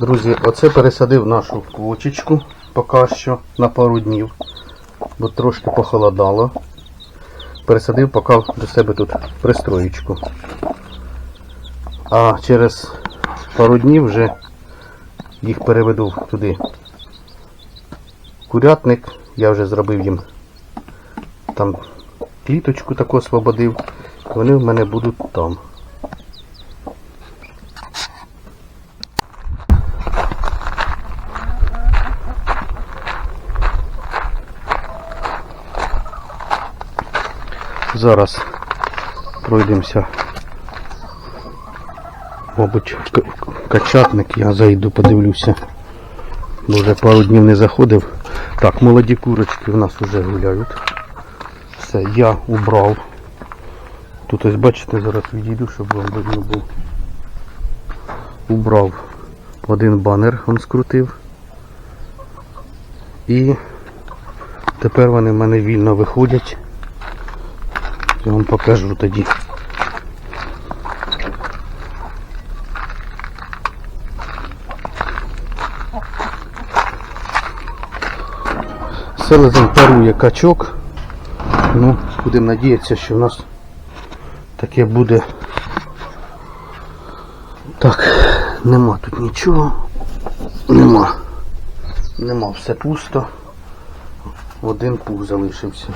Друзі, оце пересадив нашу квочечку поки що на пару днів, бо трошки похолодало. Пересадив поки до себе тут пристроєчку. А через пару днів вже їх переведу туди. Курятник, я вже зробив їм там кліточку таку освободив. Вони в мене будуть там. Зараз пройдемося. Мабуть, качатник я зайду, подивлюся. Бо вже пару днів не заходив. Так, молоді курочки в нас вже гуляють. Все, я убрав. Тут ось бачите, зараз відійду, щоб вам видно було. Убрав один банер, він скрутив. І тепер вони в мене вільно виходять. Я вам покажу тоді. Селезень парує качок. Ну, будемо надіятися, що в нас таке буде. Так, нема тут нічого. Нема. Нема, все пусто. Один пух залишився.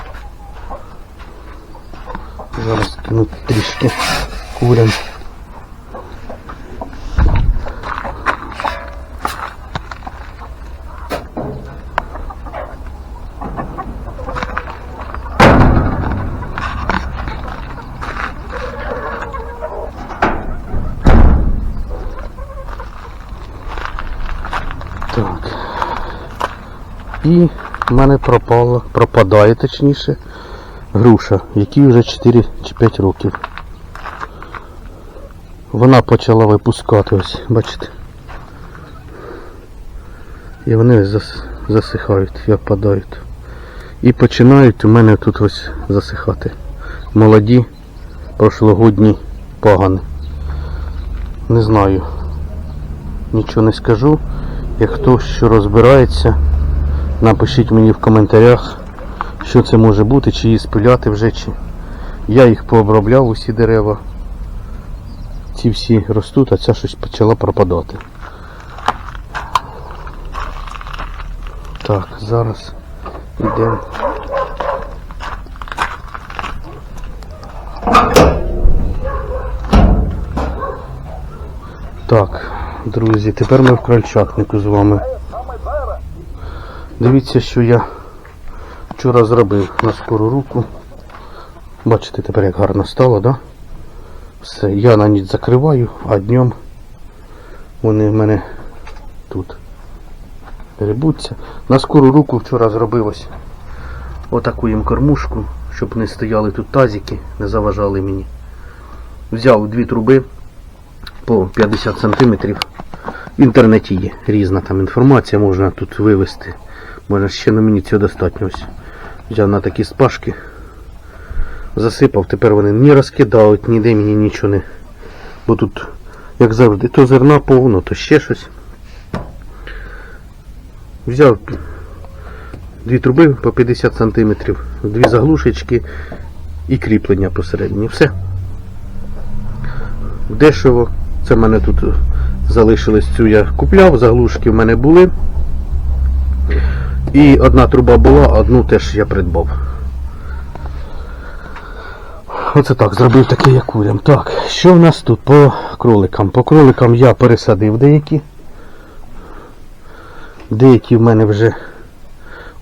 Зараз кину трішки курям. Так. І в мене пропала, пропадає точніше, груша, якій вже 4 чи 5 років. Вона почала випускати ось, бачите. І вони зас, засихають і опадають. І починають у мене тут ось засихати. Молоді, прошлогодні пагани. Не знаю. Нічого не скажу. Як хтось що розбирається, напишіть мені в коментарях, що це може бути, чи її спиляти вже, чи я їх пообробляв усі дерева. Ці всі ростуть, а ця щось почала пропадати. Так, зараз йдемо. Так, друзі, тепер ми в крольчатнику з вами. Дивіться, що я вчора зробив на скору руку. Бачите, тепер як гарно стало, да? Все, я на ніч закриваю, а днем вони в мене тут грибуться. На скору руку вчора зробив ось отаку їм кормушку, щоб не стояли тут тазики, не заважали мені. Взяв дві труби по 50 см. В інтернеті є різна там інформація, можна тут вивести. Можна ще на мені цього достатньо. Ось. Взяв на такі спашки, засипав, тепер вони не розкидають, ніде мені нічого не. Бо тут, як завжди, то зерна повно, то ще щось. Взяв дві труби по 50 см, дві заглушечки і кріплення посередині. Все. Дешево. Це в мене тут залишилось цю я купляв, заглушки в мене були. І одна труба була, одну теж я придбав. Оце так, зробив таке як курям. Так, що в нас тут по кроликам? По кроликам я пересадив деякі. Деякі в мене вже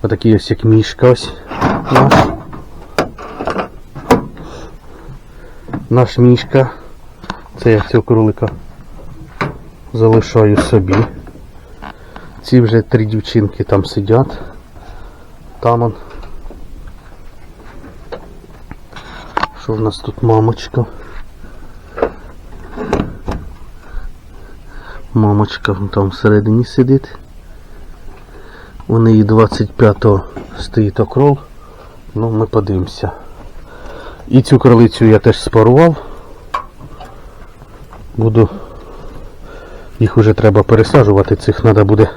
отакі ось як мішка ось наш. Наш мішка. Це я цього кролика залишаю собі. Ці вже три дівчинки там сидять. Там он. Що в нас тут мамочка? Мамочка там всередині сидить. У неї 25-го стоїть окрол. Ну, ми подивимося. І цю кролицю я теж спарував. Буду Їх вже треба пересаджувати, цих треба буде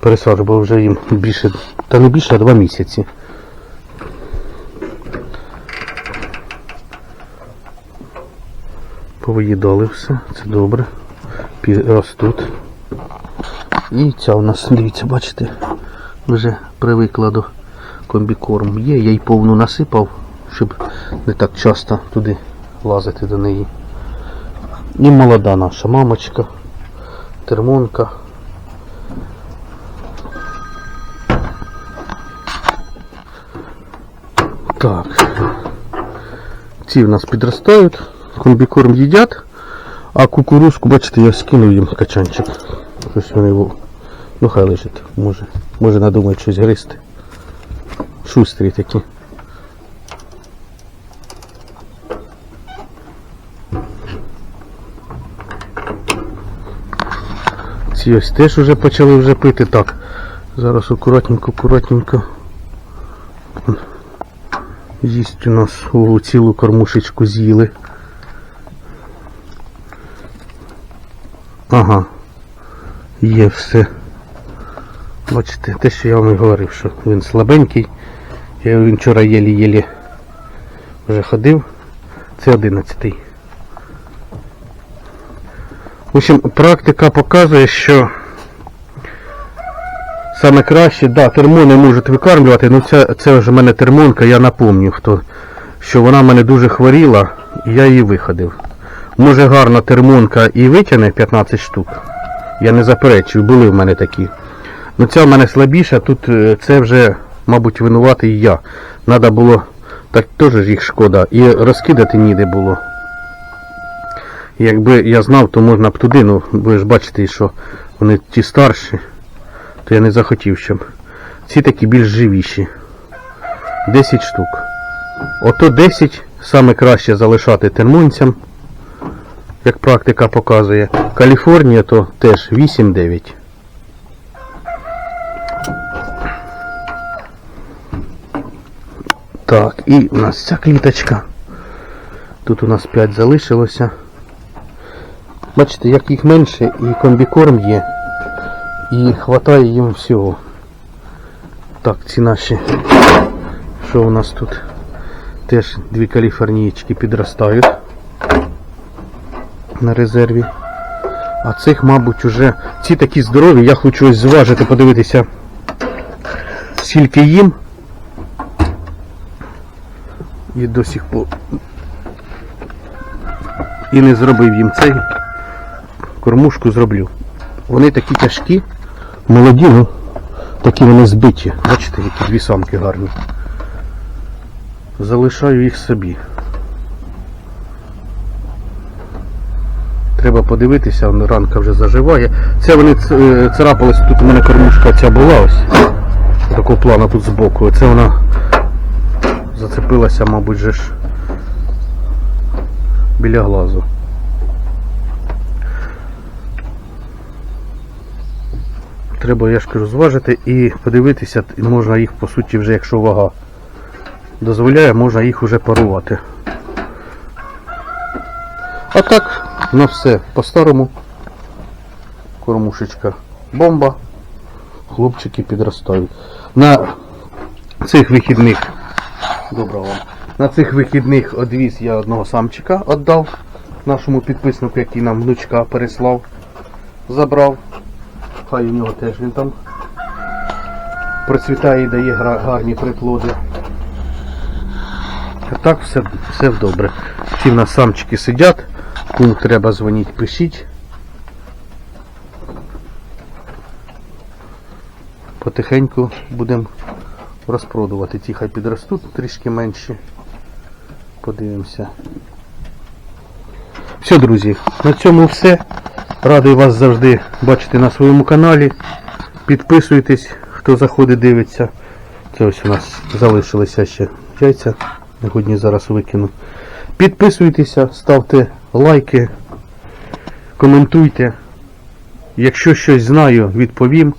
пересаджувати, бо вже їм більше, та не більше, а два місяці. Повиїдали все, це добре. Ростуть. І ця у нас, дивіться, бачите, вже привикла до комбікорм. Є, я й повну насипав, щоб не так часто туди лазити до неї. І молода наша мамочка, термонка. Так. Ці в нас підростають, комбікорм їдять, а кукурузку, бачите, я скинув їм качанчик. Щось вони во- ну хай лежить, може. Може надумають щось гристи. Шустрі такі. Ці ось теж вже почали вже пити. Так. Зараз акуратненько, акуратненько. Їсть у нас цілу кормушечку з'їли. Ага. Є все. Бачите, те, що я вам і говорив, що він слабенький. Я він вчора єлі-єлі вже ходив. Це одинадцятий. В общем, практика показує, що саме краще, да, термони можуть викармлювати, ну це, це вже в мене термонка, я напомню, хто, що вона в мене дуже хворіла, і я її виходив. Може гарна термонка і витягне 15 штук. Я не заперечую, були в мене такі. Ну ця в мене слабіша, тут е, це вже, мабуть, винуватий я. Надо було, так теж їх шкода, і розкидати ніде було. Якби я знав, то можна б туди, ну ви ж бачите, що вони ті старші, то я не захотів, щоб. Ці такі більш живіші. 10 штук. Ото 10 саме краще залишати термонцям, як практика показує. Каліфорнія то теж 8-9. Так, і у нас ця кліточка. Тут у нас 5 залишилося. Бачите, як їх менше і комбікорм є. І хватає їм всього. Так, ці наші. Що у нас тут? Теж дві каліфорнієчки підростають на резерві. А цих, мабуть, уже ці такі здорові, я хочу ось зважити, подивитися, скільки їм. І до сих пор. І не зробив їм цей. Кормушку зроблю. Вони такі тяжкі, молоді, ну такі вони збиті. Бачите, які дві самки гарні. Залишаю їх собі. Треба подивитися, ранка вже заживає. Це вони е, царапались, тут у мене кормушка ця була ось. Такого плану тут збоку. Це вона зацепилася, мабуть, же ж біля глазу. Треба, я ж кажу, зважити і подивитися, можна їх, по суті, вже якщо вага дозволяє, можна їх вже парувати. А так, на все по-старому. Кормушечка бомба. Хлопчики підростають. На цих вихідних. Доброго вам. На цих вихідних одвіз я одного самчика віддав нашому підписнику, який нам внучка переслав. Забрав. Хай у нього теж він там процвітає і дає гарні приплоди. А так все, все добре. Всі в нас самчики сидять. Кому треба дзвоніть, пишіть. Потихеньку будемо розпродувати. Ті хай підростуть трішки менші. Подивимося. Все, друзі, на цьому все. Радий вас завжди бачити на своєму каналі. Підписуйтесь, хто заходить, дивиться. Це ось у нас залишилися ще яйця. Годні зараз викину. Підписуйтеся, ставте лайки, коментуйте. Якщо щось знаю, відповім.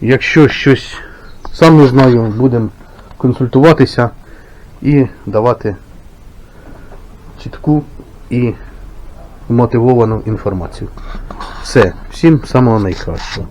Якщо щось сам не знаю, будемо консультуватися і давати чітку і мотивовану інформацію. Все, всім самого найкращого.